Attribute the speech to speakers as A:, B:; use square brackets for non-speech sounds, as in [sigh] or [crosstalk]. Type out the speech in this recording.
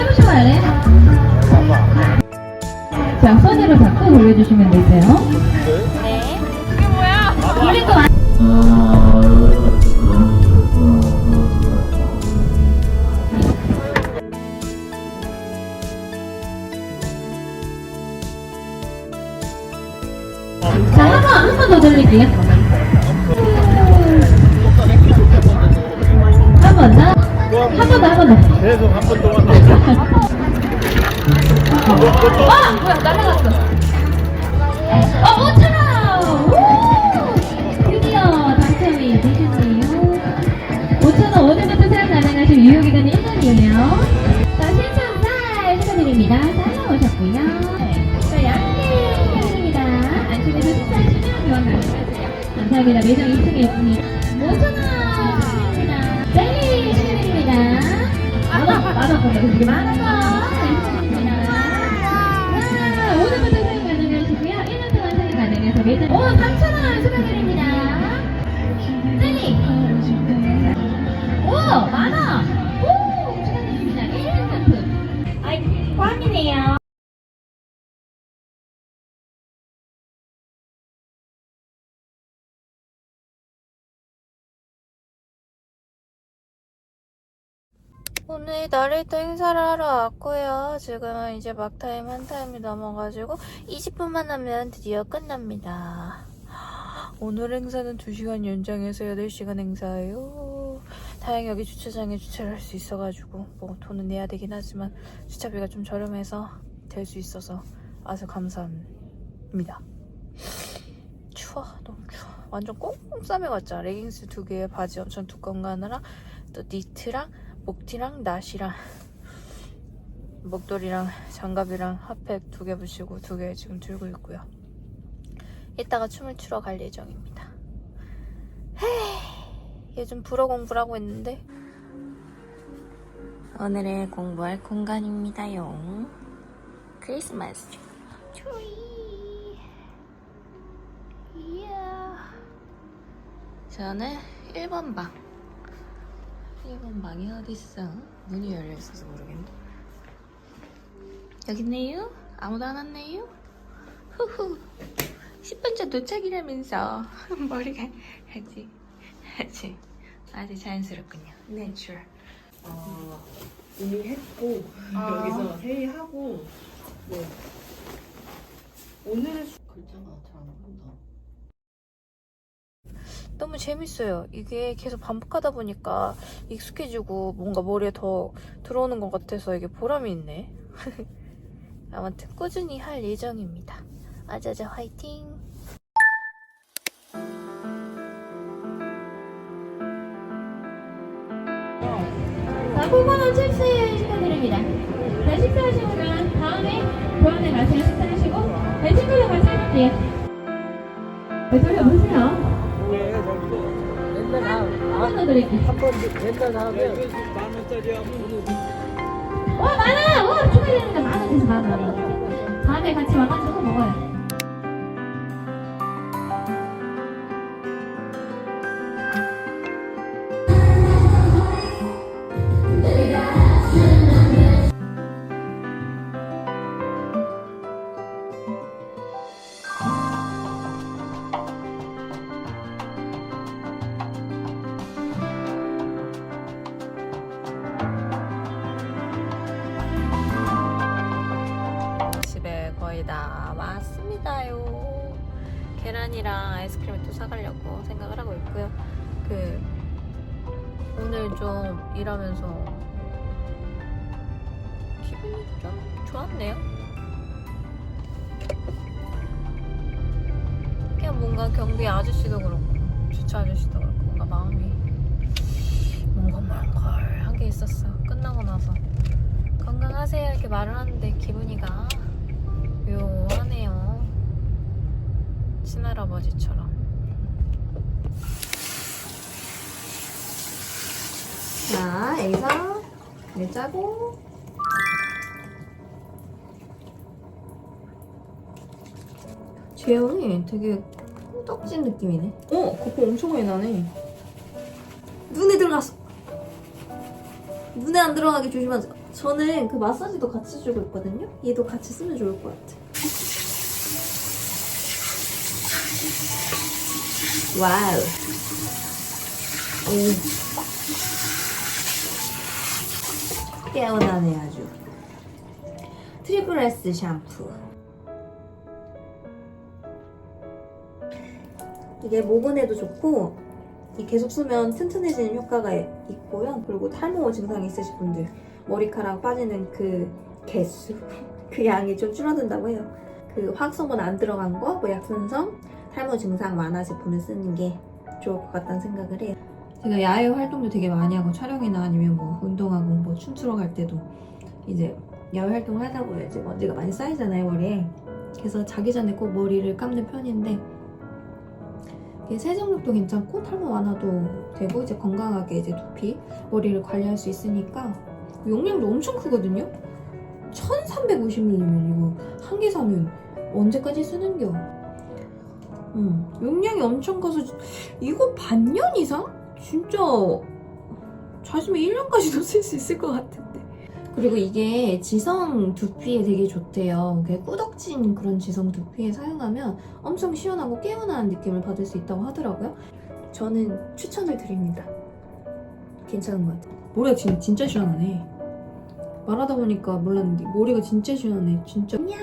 A: 해보시고 할래? 자, 손으로 잡고 돌려주시면 되세요.
B: 네. 그게 뭐야?
A: 그리고 안- 자, 한 번, 한 번 더 돌릴게요. 한 번 더. 한번 더, 한 번 더.
C: 계속 한 번 동안
A: 아! 뭐야, 날아갔어. 어, 5,000원! 우! 드디어 당첨이 되셨네요. 5,000원 오늘부터 사용 가능하신 유효기간이 1년이에요. 자, 신청살 축하드립니다. 잘 나오셨고요. 자, 양계 입니다. 안심해서 식사하시면 교환 가능하세요. 감사합니다. 매장 2층에 있습니다. 5,000원 축 만원 건가? 되게. 와, 오늘부터 사용 가능하시고요. 1년 동안 사용 가능해서 매장. 오, 3,000원 축하드립
B: 오늘 나레이터 행사를 하러 왔고요. 지금은 이제 막타임 한 타임이 넘어가지고 20분만 하면 드디어 끝납니다. 오늘 행사는 2시간 연장해서 8시간 행사예요. 다행히 여기 주차장에 주차를 할 수 있어가지고 뭐 돈은 내야 되긴 하지만 주차비가 좀 저렴해서 될 수 있어서 아주 감사합니다. 추워 너무 추워 완전 꽁꽁 싸매갔죠 레깅스 두 개에 바지 엄청 두꺼운 거 하나랑 또 니트랑 목티랑 낫이랑 목도리랑 장갑이랑 핫팩 두 개 붙이고 두 개 지금 들고 있고요. 이따가 춤을 추러 갈 예정입니다. 헤이, 요즘 불어 공부를 하고 있는데? 오늘의 공부할 공간입니다요. 크리스마스. 트리 이야. 저는 1번 방 1번 방이 어딨어? 문이 열려있어서 모르겠네 여기 있네요? 아무도 안 왔네요? 후후 10분째 도착이라면서 [laughs] 머리가 아직 아직 아주 자연스럽군요 내추럴
D: 어, 이미 했고 여기서 회의하고 네. 오늘은 수- 글자가 잘안 보인다.
B: 너무 재밌어요. 이게 계속 반복하다 보니까 익숙해지고 뭔가 머리에 더 들어오는 것 같아서 이게 보람이 있네. [laughs] 아무튼 꾸준히 할 예정입니다. 아자자 화이팅!
A: 자, 9만원 칩스 축하드립니다. 자, 식사하시고는 다음에 교환에 가시면 식사하시고, 같이 해볼게요. 네, 돌려보세요. 한번더 드릴게요.
C: 만 원짜리 하고
A: 와, 만원! 와, 축하드립니다. 만원 돼서 만 원. 다음에 같이 와가지고 먹어요.
B: 왔습니다요. 계란이랑 아이스크림을 또 사가려고 생각을 하고 있고요. 그 오늘 좀 일하면서 기분이 좀 좋았네요. 그냥 뭔가 경비 아저씨도 그렇고 주차 아저씨도 그렇고 뭔가 마음이 뭔가 멀걸 한 게 있었어. 끝나고 나서 건강하세요 이렇게 말을 하는데 기분이가 묘하네요. 친할아버지처럼.
A: 자, 여기서 네 짜고.
B: 재현이 되게 떡진 느낌이네.
D: 어, 거품 엄청 많이 나네.
A: 눈에 들어갔어. 눈에 안 들어가게 조심하세요.
B: 저는 그 마사지도 같이 주고 있거든요. 얘도 같이 쓰면 좋을 것 같아. 와우. 오. 깨어나네 아주. 트리플 S 샴푸. 이게 모근에도 좋고 이 계속 쓰면 튼튼해지는 효과가 있고요. 그리고 탈모 증상이 있으신 분들 머리카락 빠지는 그 개수, [laughs] 그 양이 좀 줄어든다고 해요. 그 화학성분 안 들어간 거, 뭐 약산성, 탈모 증상 완화 제품을 쓰는 게 좋을 것 같다는 생각을 해요. 제가 야외 활동도 되게 많이 하고 촬영이나 아니면 뭐 운동하고 뭐 춤추러 갈 때도 이제 야외 활동을 하다 보면 이제 먼지가 많이 쌓이잖아요 머리에. 그래서 자기 전에 꼭 머리를 감는 편인데 세정력도 괜찮고 탈모 완화도 되고 이제 건강하게 이제 두피 머리를 관리할 수 있으니까 용량도 엄청 크거든요. 1350ml면 이거 한 개 사면 언제까지 쓰는겨? 음, 용량이 엄청 커서 이거 반년 이상? 진짜 잘 쓰면 1년까지도 쓸 수 있을 것 같은데. 그리고 이게 지성 두피에 되게 좋대요. 꾸덕진 그런 지성 두피에 사용하면 엄청 시원하고 개운한 느낌을 받을 수 있다고 하더라고요. 저는 추천을 드립니다. 괜찮은 것 같아요. 머리가 진, 진짜 시원하네. 말하다 보니까 몰랐는데 머리가 진짜 시원하네. 진짜. 안녕.